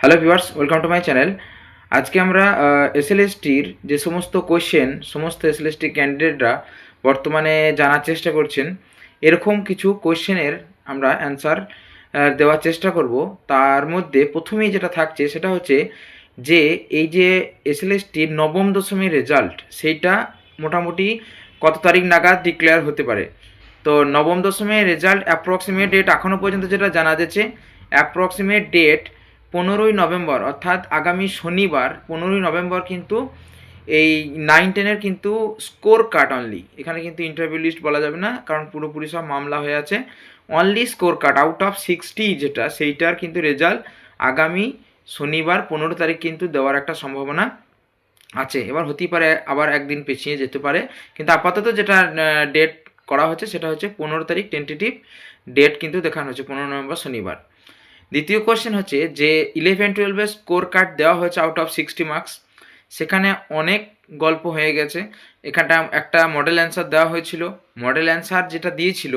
Hello viewers welcome to my channel আজকে আমরা এসএলএসটির যে সমস্ত কোয়েশ্চেন সমস্ত এসএলএসটি ক্যান্ডিডেটরা বর্তমানে জানার চেষ্টা করছেন, এরকম কিছু কোয়েশ্চেনের আমরা অ্যান্সার দেওয়ার চেষ্টা করব। তার মধ্যে প্রথমেই যেটা থাকছে সেটা হচ্ছে যে, এই যে এসএলএসটির নবম দশমীর রেজাল্ট সেইটা মোটামুটি কত তারিখ নাগাদ ডিক্লেয়ার হতে পারে? তো নবম দশমের রেজাল্ট অ্যাপ্রক্সিমেট ডেট এখনও পর্যন্ত যেটা জানা যাচ্ছে অ্যাপ্রক্সিমেট ডেট পনেরোই নভেম্বর, অর্থাৎ আগামী শনিবার, পনেরোই নভেম্বর কিন্তু এই নাইন টেনের কিন্তু স্কোর কার্ড অনলি এখানে কিন্তু ইন্টারভিউ লিস্ট বলা যাবে না, কারণ পুরোপুরি সব মামলা হয়ে আছে। Only score card out of sixty যেটা, সেইটার কিন্তু রেজাল্ট আগামী শনিবার, পনেরো তারিখ কিন্তু দেওয়ার একটা সম্ভাবনা আছে। এবার হতেই পারে আবার একদিন পেছিয়ে যেতে পারে। কিন্তু আপাতত যেটা ডেট করা হচ্ছে, সেটা হচ্ছে পনেরো তারিখ টেন্টেটিভ ডেট কিন্তু দেখানো হচ্ছে, পনেরো নভেম্বর, শনিবার। দ্বিতীয় কোয়েশ্চেন হচ্ছে যে ইলেভেন টুয়েলভের স্কোর কার্ড দেওয়া হয়েছে আউট অফ সিক্সটি মার্কস সেখানে অনেক গল্প হয়ে গেছে। এখানটা একটা মডেল অ্যান্সার দেওয়া হয়েছিল। মডেল অ্যান্সার যেটা দিয়েছিল,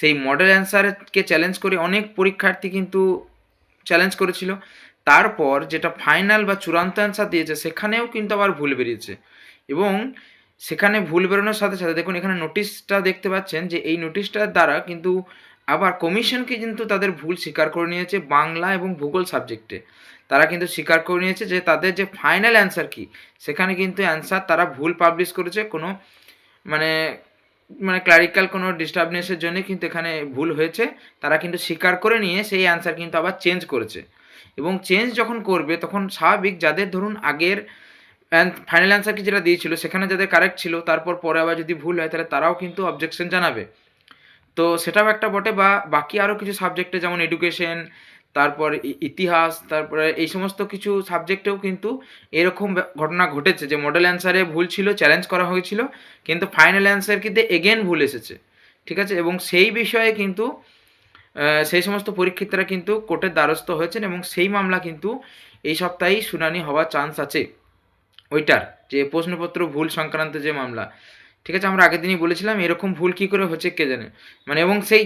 সেই মডেল অ্যান্সারকে চ্যালেঞ্জ করে অনেক পরীক্ষার্থী কিন্তু চ্যালেঞ্জ করেছিল। তারপর যেটা ফাইনাল বা চূড়ান্ত অ্যান্সার দিয়েছে, সেখানেও কিন্তু আবার ভুল বেরিয়েছে। এবং সেখানে ভুল বেরোনোর সাথে সাথে দেখুন, এখানে নোটিশটা দেখতে পাচ্ছেন যে এই নোটিশটার দ্বারা কিন্তু আবার কমিশনকে কিন্তু তাদের ভুল স্বীকার করে নিয়েছে বাংলা এবং ভূগোল সাবজেক্টে। তারা কিন্তু স্বীকার করে নিয়েছে যে তাদের যে ফাইনাল অ্যান্সার কি, সেখানে কিন্তু অ্যান্সার তারা ভুল পাবলিশ করেছে, কোনো মানে মানে ক্লারিক্যাল কোনো ডিস্টার্বনেসের জন্য কিন্তু এখানে ভুল হয়েছে। তারা কিন্তু স্বীকার করে নিয়ে সেই অ্যান্সার কিন্তু আবার চেঞ্জ করেছে। এবং চেঞ্জ যখন করবে, তখন স্বাভাবিক যাদের ধরুন আগের ফাইনাল অ্যান্সার কি যেটা দিয়েছিল, সেখানে যাদের কারেক্ট ছিল, তারপর পরে আবার যদি ভুল হয়, তাহলে তারাও কিন্তু অবজেকশন জানাবে। তো সেটাও একটা বটে বা বাকি আরও কিছু সাবজেক্টে যেমন এডুকেশন তারপর ইতিহাস, তারপরে এই সমস্ত কিছু সাবজেক্টেও কিন্তু এরকম ঘটনা ঘটেছে যে মডেল অ্যান্সারে ভুল ছিল চ্যালেঞ্জ করা হয়েছিল, কিন্তু ফাইনাল অ্যান্সার কিন্তু এগেন ভুল এসেছে, ঠিক আছে? এবং সেই বিষয়ে কিন্তু সেই সমস্ত পরীক্ষিতরা কিন্তু কোর্টের দ্বারস্থ হয়েছেন এবং সেই মামলা কিন্তু এই সপ্তাহেই শুনানি হওয়ার চান্স আছে, ওইটার যে প্রশ্নপত্র ভুল সংক্রান্ত যে মামলা ঠিক আছে, আমরা আগের দিনই বলেছিলাম, এরকম ভুল কী করে হচ্ছে কে জানে? মানে এবং সেই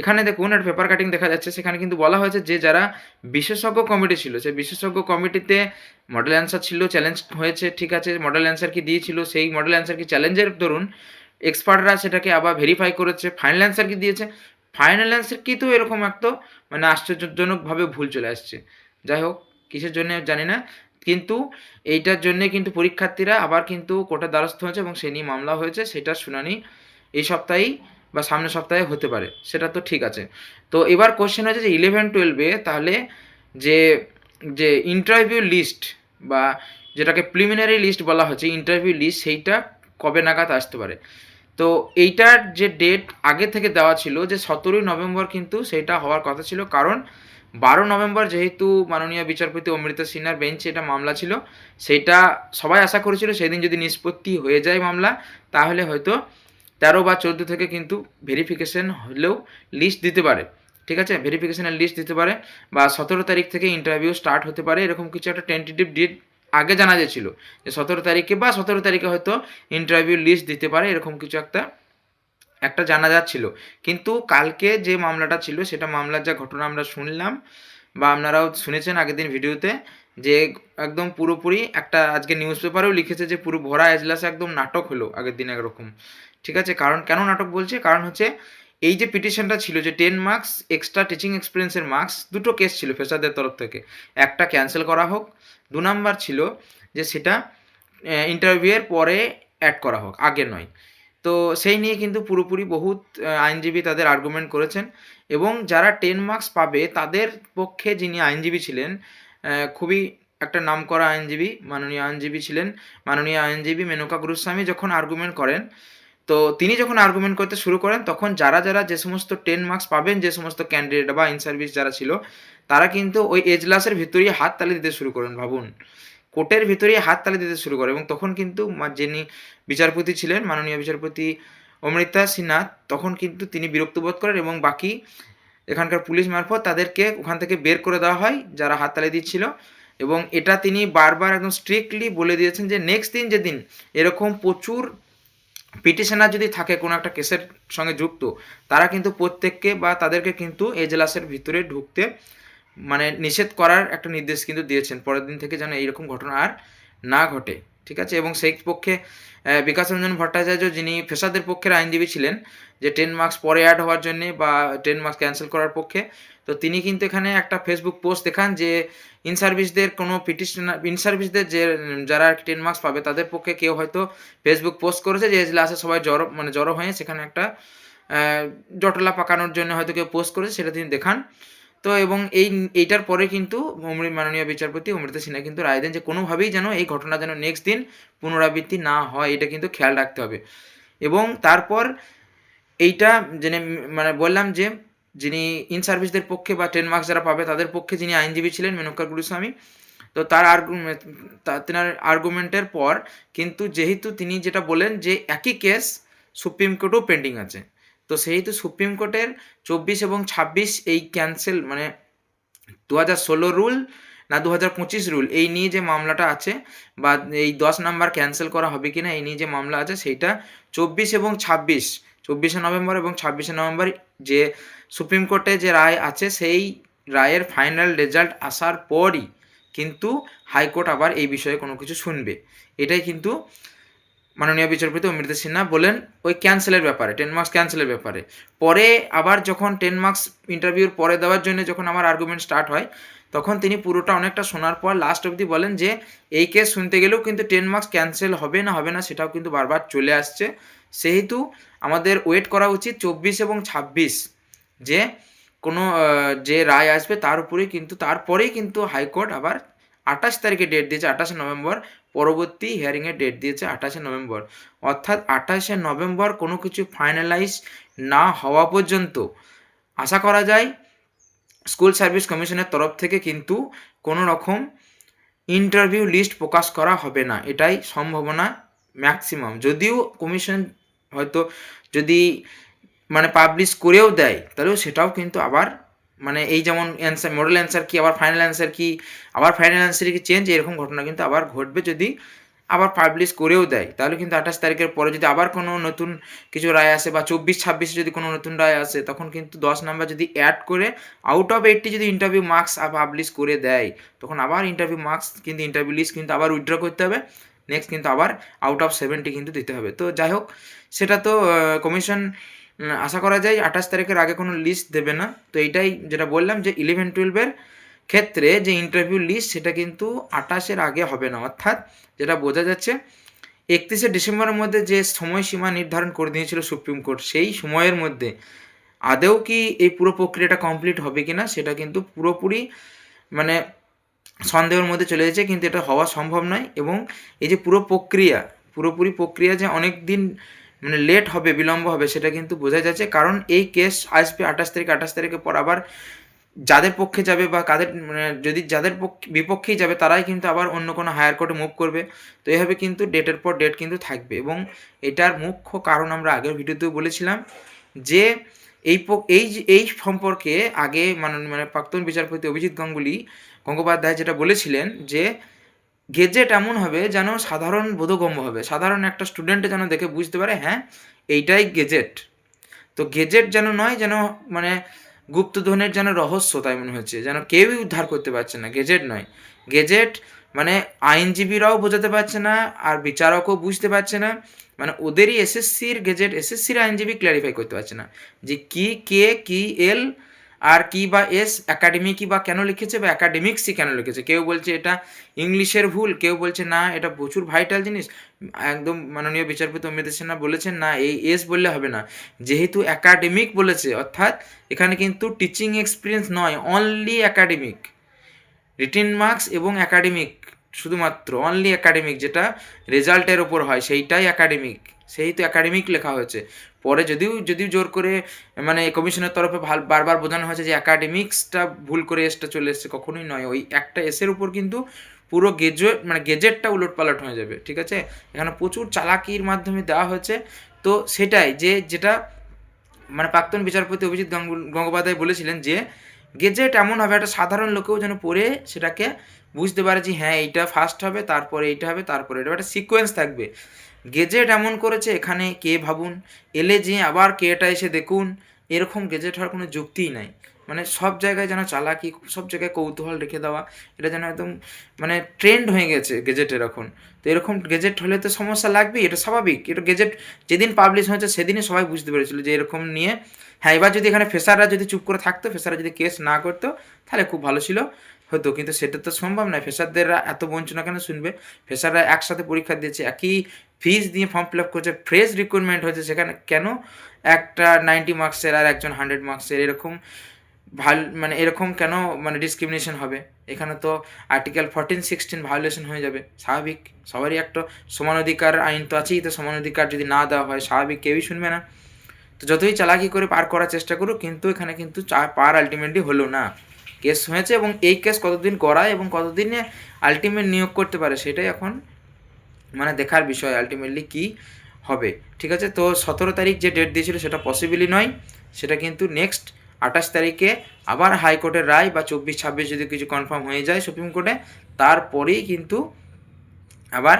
এখানে দেখুন একটা পেপার কাটিং দেখা যাচ্ছে, সেখানে কিন্তু বলা হয়েছে যে যারা বিশেষজ্ঞ কমিটি ছিল, সেই বিশেষজ্ঞ কমিটিতে মডেল অ্যান্সার ছিল চ্যালেঞ্জ হয়েছে, ঠিক আছে মডেল অ্যান্সার কি দিয়েছিল, সেই মডেল অ্যান্সার কি চ্যালেঞ্জের ধরুন এক্সপার্টরা সেটাকে আবার ভেরিফাই করেছে ফাইনাল অ্যান্সার কি দিয়েছে ফাইনাল অ্যান্সার কি তো এরকম একটা মানে আশ্চর্যজনকভাবে ভুল চলে আসছে। যাই হোক, কিসের জন্য জানি না কিন্তু এইটার জন্যে কিন্তু পরীক্ষার্থীরা আবার কিন্তু কোর্টের দ্বারস্থ হয়েছে এবং সে নিয়ে মামলা হয়েছে, সেটার শুনানি এই সপ্তাহেই বা সামনের সপ্তাহে হতে পারে, সেটা তো ঠিক আছে। তো এবার কোশ্চেন হচ্ছে যে ইলেভেন টুয়েলভে তাহলে যে যে ইন্টারভিউ লিস্ট বা যেটাকে প্রিলিমিনারি লিস্ট বলা হচ্ছে ইন্টারভিউ লিস্ট সেইটা কবে নাগাদ আসতে পারে? তো এইটার যে ডেট আগে থেকে দেওয়া ছিল যে সতেরোই নভেম্বর কিন্তু সেইটা হওয়ার কথা ছিল, কারণ বারো নভেম্বর যেহেতু মাননীয় বিচারপতি অমৃতা সিনহার বেঞ্চে এটা মামলা ছিল, সেটা সবাই আশা করেছিল সেদিন যদি নিষ্পত্তি হয়ে যায় মামলা, তাহলে হয়তো তেরো বা চোদ্দ থেকে কিন্তু ভেরিফিকেশন হলেও লিস্ট দিতে পারে। ঠিক আছে? ভেরিফিকেশনের লিস্ট দিতে পারে বা সতেরো তারিখ থেকে ইন্টারভিউ স্টার্ট হতে পারে, এরকম কিছু একটা টেন্টেটিভ ডেট আগে জানা যাচ্ছিল যে সতেরো তারিখে বা সতেরো তারিখে হয়তো ইন্টারভিউ লিস্ট দিতে পারে, এরকম কিছু একটা একটা জানা যাচ্ছিল কিন্তু কালকে যে মামলাটা ছিল, সেটা মামলার যা ঘটনা আমরা শুনলাম বা আপনারাও শুনেছেন আগের দিন ভিডিওতে, যে একদম পুরোপুরি একটা আজকে নিউজ পেপারেও লিখেছে যে পুরো ভরা এজলাসে একদম নাটক হলো আগের দিন একরকম। ঠিক আছে? কারণ কেন নাটক বলছে? কারণ হচ্ছে এই যে পিটিশনটা ছিল যে টেন মার্কস এক্সট্রা টিচিং এক্সপিরিয়েন্সের মার্কস দুটো কেস ছিল ফেসারদের তরফ থেকে। একটা ক্যান্সেল করা হোক, দু নাম্বার ছিল যে সেটা ইন্টারভিউয়ের পরে অ্যাড করা হোক আগে নয়। তো সেই নিয়ে কিন্তু পুরোপুরি বহুত আইনজীবী তাদের আর্গুমেন্ট করেছেন এবং যারা টেন মার্কস পাবে তাদের পক্ষে যিনি আইনজীবী ছিলেন খুবই একটা নাম করা আইনজীবী, মাননীয় আইনজীবী ছিলেন, মাননীয় আইনজীবী মেনকা গুরুস্বামী যখন আর্গুমেন্ট করেন, তো তিনি যখন আর্গুমেন্ট করতে শুরু করেন, তখন যারা যারা যে সমস্ত টেন মার্কস পাবেন, যে সমস্ত ক্যান্ডিডেট বা ইন সার্ভিস যারা ছিল, তারা কিন্তু ওই এজলাসের ভিতরেই হাত তালি দিতে শুরু করেন, ভাবুন। কোর্টের ভিতরেই হাত তালি দিতে শুরু করে। এবং তখন কিন্তু যিনি বিচারপতি ছিলেন, মাননীয় বিচারপতি অমৃতা সিনহা, তখন কিন্তু তিনি বিরক্ত বোধ করেন এবং বাকি এখানকার পুলিশ মারফত তাদেরকে ওখান থেকে বের করে দেওয়া হয়, যারা হাততালি দিচ্ছিল। এবং এটা তিনি বারবার একদম স্ট্রিক্টলি বলে দিয়েছেন যে নেক্সট দিন যেদিন এরকম প্রচুর পিটিশনার যদি থাকে, কোনো একটা কেসের সঙ্গে যুক্ত, তারা কিন্তু প্রত্যেককে বা তাদেরকে কিন্তু এজলাসের ভিতরে ঢুকতে মানে নিষেধ করার একটা নির্দেশ কিন্তু দিয়েছেন। পরের দিন থেকে যেন এইরকম ঘটনা আর না ঘটে, ঠিক আছে? এবং সেই পক্ষে বিকাশ রঞ্জন ভট্টাচার্য যিনি ফেসাদের পক্ষের আইনজীবী ছিলেন, যে টেন মার্কস পরে অ্যাড হওয়ার জন্যে বা টেন মার্কস ক্যান্সেল করার পক্ষে, তো তিনি কিন্তু এখানে একটা ফেসবুক পোস্ট দেখান যে ইন সার্ভিসদের কোনো পিটিশন ইন সার্ভিসদের যে, যারা টেন মার্কস পাবে, তাদের পক্ষে কেউ হয়তো ফেসবুক পোস্ট করেছে যে এজলাসে সবাই জড়ো মানে জড়ো হয়ে সেখানে একটা জটলা পাকানোর জন্য হয়তো কেউ পোস্ট করেছে, সেটা তিনি দেখান। তো এবং এই, এইটার পরে কিন্তু মাননীয় বিচারপতি অমৃতা সিনহা কিন্তু রায় দেন যে কোনোভাবেই যেন এই ঘটনা যেন নেক্সট দিন পুনরাবৃত্তি না হয়, এটা কিন্তু খেয়াল রাখতে হবে। এবং তারপর এইটা জেনে মানে বললাম যে যিনি ইন সার্ভিসদের পক্ষে বা টেন মার্কস যারা পাবে তাদের পক্ষে যিনি আইনজীবী ছিলেন মেনকা গুরুস্বামী, তো তার আর্গুমেন্ট তেনার আর্গুমেন্টের পর কিন্তু যেহেতু তিনি যেটা বলেন যে একই কেস সুপ্রিম কোর্টেও পেন্ডিং আছে। তো সেহেতু সুপ্রিম কোর্টের চব্বিশ এবং ছাব্বিশ এই ক্যান্সেল মানে দু হাজার ষোলো রুল না দু হাজার পঁচিশ রুল এই নিয়ে যে মামলাটা আছে বা এই দশ নাম্বার ক্যান্সেল করা হবে কি না এই নিয়ে যে মামলা আছে সেইটা চব্বিশ এবং ছাব্বিশ, চব্বিশে নভেম্বর এবং ছাব্বিশে নভেম্বর যে সুপ্রিম কোর্টে যে রায় আছে সেই রায়ের ফাইনাল রেজাল্ট আসার পরই কিন্তু হাইকোর্ট আবার এই বিষয়ে কোনো কিছু শুনবে। এটাই কিন্তু মাননীয় বিচারপতি অমৃতা সিনহা বলেন, ওই ক্যান্সেলের ব্যাপারে টেন মার্কস ক্যান্সেলের ব্যাপারে। পরে আবার যখন টেন মার্কস ইন্টারভিউর পরে দেওয়ার জন্য যখন আমার আর্গুমেন্ট স্টার্ট হয়, তখন তিনি পুরোটা অনেকটা শোনার পর লাস্ট অবধি বলেন যে, এই কেস শুনতে গেলেও কিন্তু টেন মার্কস ক্যান্সেল হবে না হবে না, সেটাও কিন্তু বারবার চলে আসছে। সেহেতু আমাদের ওয়েট করা উচিত চব্বিশ এবং ছাব্বিশ, যে কোনো যে রায় আসবে তার উপরেই কিন্তু, তারপরেই কিন্তু হাইকোর্ট আবার আঠাশ তারিখে ডেট দিয়েছে, আঠাশে নভেম্বর পরবর্তী হিয়ারিংয়ের ডেট দিয়েছে আঠাশে নভেম্বর অর্থাৎ আঠাশে নভেম্বর কোনো কিছু ফাইনালাইজ না হওয়া পর্যন্ত আশা করা যায় স্কুল সার্ভিস কমিশনের তরফ থেকে কিন্তু কোনো রকম ইন্টারভিউ লিস্ট প্রকাশ করা হবে না। এটাই সম্ভাবনা ম্যাক্সিমাম যদিও কমিশন হয়তো যদি মানে পাবলিশ করেও দেয়, তাহলেও সেটাও কিন্তু আবার মানে এই যেমন অ্যান্সার মডেল অ্যান্সার কি, আবার ফাইনাল অ্যান্সার কি, আবার ফাইনাল অ্যান্সারে কি চেঞ্জ এরকম ঘটনা কিন্তু আবার ঘটবে যদি আবার পাবলিশ করেও দেয়। তাহলে কিন্তু আঠাশ তারিখের পরে যদি আবার কোনো নতুন কিছু রায় আসে বা চব্বিশ, ছাব্বিশে যদি কোনো নতুন রায় আসে, তখন কিন্তু দশ নাম্বার যদি অ্যাড করে আউট অফ এইটটি যদি ইন্টারভিউ মার্কস পাবলিশ করে দেয়, তখন আবার ইন্টারভিউ মার্কস কিন্তু ইন্টারভিউ লিস্ট কিন্তু আবার উইথড্র করতে হবে। নেক্সট কিন্তু আবার আউট অফ সেভেন্টি কিন্তু দিতে হবে। তো যাই হোক, সেটা তো কমিশন আশা করা যায় আঠাশ তারিখের আগে কোনো লিস্ট দেবে না। তো এইটাই যেটা বললাম যে ইলেভেন টুয়েলভের ক্ষেত্রে যে ইন্টারভিউ লিস্ট সেটা কিন্তু আঠাশের আগে হবে না। অর্থাৎ যেটা বোঝা যাচ্ছে, একত্রিশে ডিসেম্বরের মধ্যে যে সময়সীমা নির্ধারণ করে দিয়েছিল সুপ্রিম কোর্ট, সেই সময়ের মধ্যে আদেও কি এই পুরো প্রক্রিয়াটা কমপ্লিট হবে কি না সেটা কিন্তু পুরোপুরি মানে সন্দেহের মধ্যে চলে যাচ্ছে কিন্তু এটা হওয়া সম্ভব নয় এবং এই যে পুরো প্রক্রিয়া, পুরোপুরি প্রক্রিয়া যে অনেক দিন মানে লেট হবে, বিলম্ব হবে, সেটা কিন্তু বোঝা যাচ্ছে। কারণ এই কেস আসবে আঠাশ তারিখ, আঠাশ তারিখের পর আবার যাদের পক্ষে যাবে বা কাদের মানে যদি যাদের পক্ষে বিপক্ষেই যাবে, তারাই কিন্তু আবার অন্য কোনো হায়ার কোর্টে মুভ করবে। তো এইভাবে কিন্তু ডেটের পর ডেট কিন্তু থাকবে এবং এটার মুখ্য কারণ আমরা আগের ভিডিওতেও বলেছিলাম যে এই এই এই সম্পর্কে আগে মানে মানে প্রাক্তন বিচারপতি অভিজিৎ গাঙ্গুলি গঙ্গোপাধ্যায় যেটা বলেছিলেন যে গেজেট এমন হবে যেন সাধারণ বোধগম্য হবে। সাধারণ একটা স্টুডেন্টে যেন দেখে বুঝতে পারে হ্যাঁ এইটাই গেজেট তো গেজেট যেন নয়, যেন মানে গুপ্তধনের যেন রহস্য তাই মনে হচ্ছে, যেন কেউই উদ্ধার করতে পারছে না। গেজেট নয়। গেজেট মানে আইনজীবীরাও বোঝাতে পারছে না আর বিচারকও বুঝতে পারছে না। মানে ওদেরই এসএসসির গেজেট এসএসসির আইনজীবী ক্ল্যারিফাই করতে পারছে না যে কি, কে, কি এল আর কি বা এস একাডেমি কি বা কেন লিখেছে বা একাডেমিক্সই কেন লিখেছে? কেউ বলছে এটা ইংলিশের ভুল, কেউ বলছে না, এটা প্রচুর ভাইটাল জিনিস। একদম মাননীয় বিচারপতি অমৃত সিনহা বলেছেন, না, এই এস বললে হবে না। যেহেতু একাডেমিক বলেছে, অর্থাৎ এখানে কিন্তু টিচিং এক্সপিরিয়েন্স নয় অনলি একাডেমিক রিটিন মার্কস এবং একাডেমিক শুধুমাত্র অনলি একাডেমিক যেটা রেজাল্টের ওপর হয়, সেইটাই একাডেমিক সেই তো একাডেমিক লেখা হয়েছে। পরে যদিও যদিও জোর করে মানে কমিশনের তরফে বারবার বোঝানো হয়েছে যে একাডেমিক্সটা ভুল করে এসটা চলে এসছে, কখনোই নয়। ওই একটা এসের উপর কিন্তু পুরো গেজেট মানে গেজেটটা উলট পালট হয়ে যাবে, ঠিক আছে? এখানে প্রচুর চালাকির মাধ্যমে দেওয়া হয়েছে। তো সেটাই যে, যেটা মানে প্রাক্তন বিচারপতি অভিজিৎ গঙ্গোপাধ্যায় বলেছিলেন যে গেজেট এমন হবে, একটা সাধারণ লোকেও যেন পড়ে সেটাকে বুঝতে পারে যে হ্যাঁ এইটা ফার্স্ট হবে, তারপরে এইটা হবে, তারপরে এটা একটা সিকোয়েন্স থাকবে। গেজেট এমন করেছে, এখানে কে ভাবুন? এলে যে আবার কেটা এসে দেখুন, এরকম গেজেট হওয়ার কোনো যুক্তিই নাই। মানে সব জায়গায় যেন চালাকি, সব জায়গায় কৌতূহল রেখে দেওয়া, এটা যেন একদম মানে ট্রেন্ড হয়ে গেছে গেজেটের এখন। তো এরকম গেজেট হলে তো সমস্যা লাগবেই, এটা স্বাভাবিক। এটা গেজেট যেদিন পাবলিশ হয়েছে, সেদিনই সবাই বুঝতে পেরেছিল যে এরকম নিয়ে হ্যাঁ এবার যদি এখানে ফেসাররা যদি চুপ করে থাকতো ফেসাররা যদি কেস না করতো, তাহলে খুব ভালো ছিল, হতো। কিন্তু সেটা তো সম্ভব নয় ফেসারদেররা এত বঞ্চনা কেন শুনবে? ফেসাররা একসাথে পরীক্ষা দিয়েছে, একই ফিস দিয়ে ফর্ম ফিল আপ করছে ফ্রেশ রিক্রুটমেন্ট হয়েছে সেখানে। কেন? একটা নাইনটি মার্কসের আর একজন হান্ড্রেড মার্কসের এরকম ভালো মানে এরকম কেন মানে ডিসক্রিমিনেশন হবে? এখানে তো আর্টিকেল ফোরটিন সিক্সটিন ভায়োলেশন হয়ে যাবে। স্বাভাবিক, সবারই একটা সমান অধিকার, আইন তো আছেই, তো সমান অধিকার যদি না দেওয়া হয়, স্বাভাবিক, কেউই শুনবে না। তো যতই চালাকি করে পার করার চেষ্টা করুক, কিন্তু এখানে কিন্তু পার আলটিমেটলি হলো না। কেস হয়েছে এবং এই কেস কতদিন করায় এবং কতদিনে আলটিমেট নিয়োগ করতে পারে, সেটাই এখন মানে দেখার বিষয় আলটিমেটলি কি হবে। ঠিক আছে? তো সতেরো তারিখ যে ডেট দিয়েছিল সেটা পসিবলই নয়। সেটা কিন্তু নেক্সট আঠাশ তারিখে আবার হাইকোর্টের রায় বা চব্বিশ, ছাব্বিশ যদি কিছু কনফার্ম হয়ে যায় সুপ্রিম কোর্টে তারপরেই কিন্তু আবার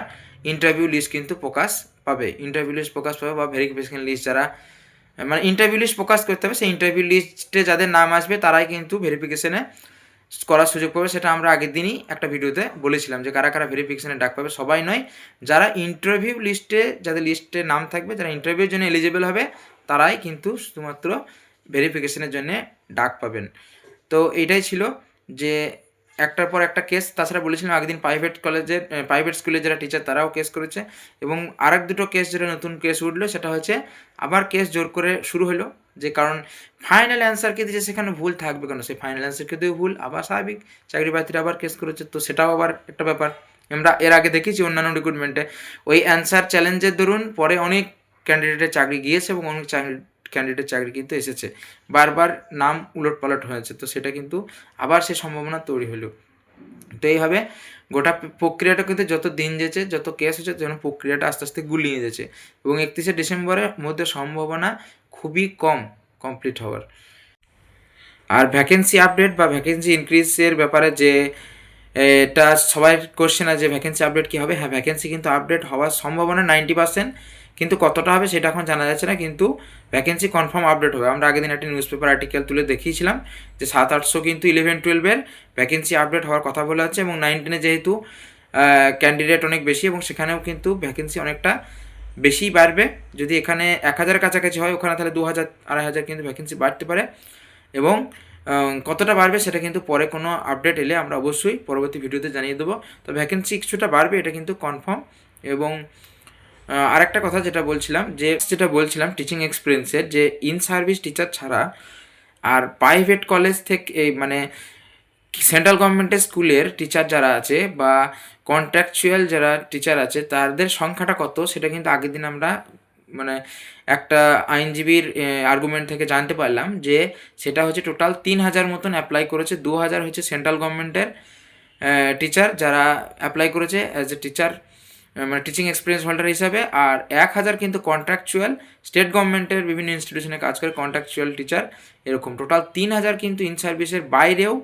ইন্টারভিউ লিস্ট কিন্তু প্রকাশ পাবে। ইন্টারভিউ লিস্ট প্রকাশ পাবে বা ভেরিফিকেশন লিস্ট যারা মানে ইন্টারভিউ লিস্ট প্রকাশ করতে হবে, সেই ইন্টারভিউ লিস্টে যাদের নাম আসবে তারাই কিন্তু ভেরিফিকেশনে করার সুযোগ পাবে, সেটা আমরা আগের দিনই একটা ভিডিওতে বলেছিলাম যে কারা কারা ভেরিফিকেশনে ডাক পাবে। সবাই নয়, যারা ইন্টারভিউ লিস্টে যাদের লিস্টে নাম থাকবে, যারা ইন্টারভিউর জন্য এলিজিবল হবে, তারাই কিন্তু শুধুমাত্র ভেরিফিকেশনের জন্য ডাক পাবেন। তো এইটাই ছিল যে একটার পর একটা কেস তাছাড়া বলেছিলাম আগের দিন প্রাইভেট কলেজের প্রাইভেট স্কুলের যারা টিচার তারাও কেস করেছে। এবং আরেক দুটো কেস যেটা নতুন কেস উঠল, সেটা হচ্ছে আবার কেস জোর করে শুরু হলো। যে কারণ ফাইনাল অ্যান্সারকে দিয়েছে সেখানে ভুল থাকবে কেন? সেই ফাইনাল অ্যান্সারকে দিয়েও ভুল, আবার স্বাভাবিক। চাকরি প্রার্থীরা আবার কেস করেছে, তো সেটাও আবার একটা ব্যাপার। আমরা এর আগে দেখেছি অন্যান্য রিক্রুটমেন্টে ওই অ্যান্সার চ্যালেঞ্জের দরুন পরে অনেক ক্যান্ডিডেটের চাকরি গিয়েছে এবং অনেক ক্যান্ডিডেট চাকরি কিন্তু এসেছে। বারবার নাম উলট পালট হয়েছে, তো সেটা কিন্তু আবার সে সম্ভাবনা তৈরি হলো। তো এইভাবে গোটা প্রক্রিয়াটা কিন্তু যত দিন যেছে যত কেস হচ্ছে, যেন প্রক্রিয়াটা আস্তে আস্তে গুলিয়ে যাচ্ছে। এবং একত্রিশে ডিসেম্বরের মধ্যে সম্ভাবনা খুবই কম কমপ্লিট হওয়ার। আর ভ্যাকেন্সি আপডেট বা ভ্যাকেন্সি ইনক্রিজের ব্যাপারে যে এটা সবাই কোশ্চেন আছে যে ভ্যাকেন্সি আপডেট কী হবে? হ্যাঁ ভ্যাকেন্সি কিন্তু আপডেট হওয়ার সম্ভাবনা নাইনটি পার্সেন্ট কিন্তু কতটা হবে সেটা এখন জানা যাচ্ছে না, কিন্তু ভ্যাকেন্সি কনফার্ম আপডেট হবে। আমরা আগের দিন একটা নিউজ পেপার আর্টিকেল তুলে দেখিয়েছিলাম যে সাত আটশো কিন্তু ইলেভেন টুয়েলভের ভ্যাকেন্সি আপডেট হওয়ার কথা বলা হচ্ছে এবং নাইন টেনে যেহেতু ক্যান্ডিডেট অনেক বেশি এবং সেখানেও কিন্তু ভ্যাকেন্সি অনেকটা বেশি বাড়বে। যদি এখানে এক হাজার কাছাকাছি হয়, ওখানে তাহলে দু হাজার আড়াই হাজার কিন্তু ভ্যাকেন্সি বাড়তে পারে এবং কতটা বাড়বে সেটা কিন্তু পরে কোনো আপডেট এলে আমরা অবশ্যই পরবর্তী ভিডিওতে জানিয়ে দেবো। তো ভ্যাকেন্সি কিছুটা বাড়বে, এটা কিন্তু কনফার্ম এবং আরেকটা কথা যেটা বলছিলাম, যে যেটা বলছিলাম টিচিং এক্সপিরিয়েন্সের যে ইন সার্ভিস টিচার ছাড়া আর প্রাইভেট কলেজ থেকে মানে সেন্ট্রাল গভর্নমেন্টের স্কুলের টিচার যারা আছে বা কন্ট্রাকচুয়াল যারা টিচার আছে, তাদের সংখ্যাটা কত সেটা কিন্তু আগের দিন আমরা মানে একটা আইনজীবীর আর্গুমেন্ট থেকে জানতে পারলাম যে সেটা হচ্ছে টোটাল তিন হাজার মতন অ্যাপ্লাই করেছে, দু হাজার হচ্ছে সেন্ট্রাল গভর্নমেন্টের টিচার যারা অ্যাপ্লাই করেছে অ্যাজ এ টিচার মানে টিচিং এক্সপিরিয়েন্স হোল্ডার হিসাবে, আর এক হাজার কিন্তু কন্ট্রাকচুয়াল স্টেট গভর্নমেন্টের বিভিন্ন ইনস্টিটিউশনে কাজ করে কন্ট্রাকচুয়াল টিচার এরকম। টোটাল তিন হাজার কিন্তু ইন সার্ভিসের বাইরেও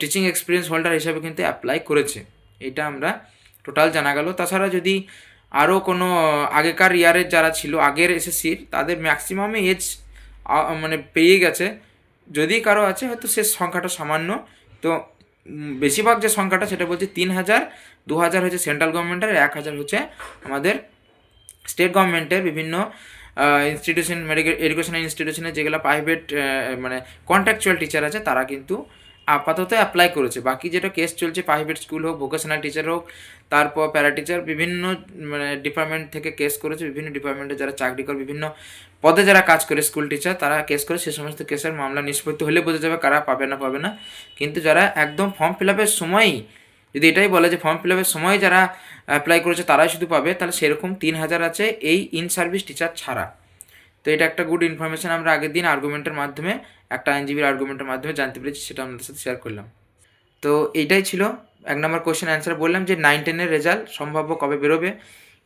টিচিং এক্সপিরিয়েন্স হোল্ডার হিসাবে কিন্তু অ্যাপ্লাই করেছে। এটা আমরা টোটাল জানা গেল। তাছাড়া যদি আরও কোনো আগেকার ইয়ারের যারা ছিল, আগের এসএসসির তাদের ম্যাক্সিমামে এজ মানে পেয়ে গেছে। যদি কারও আছে, হয়তো সে সংখ্যাটা সামান্য। তো বেশিরভাগ যে সংখ্যাটা, সেটা বলছে তিন হাজার দু হাজার হচ্ছে সেন্ট্রাল গভর্নমেন্টের এক হাজার হচ্ছে আমাদের স্টেট গভর্নমেন্টের বিভিন্ন ইনস্টিটিউশন মেডিকেল এডুকেশনাল ইনস্টিটিউশনে যেগুলো প্রাইভেট মানে কন্ট্রাকচুয়াল টিচার আছে, তারা কিন্তু আপাতত অ্যাপ্লাই করেছে। বাকি যেটা কেস চলছে প্রাইভেট স্কুল হোক ভোকেশনাল টিচার হোক, তারপর প্যারা টিচার বিভিন্ন মানে ডিপার্টমেন্ট থেকে কেস করেছে, বিভিন্ন ডিপার্টমেন্টে যারা চাকরি করে, বিভিন্ন পদে যারা কাজ করে স্কুল টিচার তারা কেস করে, সে সমস্ত কেসের মামলা নিষ্পত্তি হলে বোঝা যাবে কারা পাবে না পাবে না। কিন্তু যারা একদম ফর্ম ফিল আপের সময়ই যদি এটাই বলে যে ফর্ম ফিল আপের সময় যারা অ্যাপ্লাই করেছে তারাই শুধু পাবে, তাহলে সেরকম তিন হাজার আছে এই ইন সার্ভিস টিচার ছাড়া। তো এটা একটা গুড ইনফরমেশন আমরা আগের দিন আর্গুমেন্টের মাধ্যমে, একটা আইনজীবীর আর্গুমেন্টের মাধ্যমে জানতে পেরেছি, সেটা আপনাদের সাথে শেয়ার করলাম। তো এইটাই ছিল, এক নম্বর কোয়েশ্চেন অ্যান্সার বললাম যে নাইন টেনের রেজাল্ট সম্ভাব্য কবে বেরোবে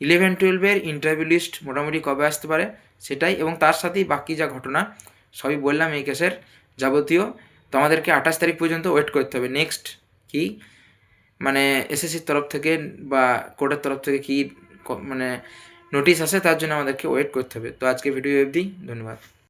ইলেভেন টুয়েলভের ইন্টারভিউ লিস্ট মোটামুটি কবে আসতে পারে, সেটাই এবং তার সাথেই বাকি যা ঘটনা, সবই বললাম এই কেসের যাবতীয়। তো আমাদেরকে আঠাশ তারিখ পর্যন্ত ওয়েট করতে হবে। নেক্সট কি? মানে এসএসসির তরফ থেকে বা কোর্টের তরফ থেকে কী মানে নোটিশ আসে, তার জন্য আমাদেরকে ওয়েট করতে হবে। তো আজকে ভিডিও অবধি, ধন্যবাদ।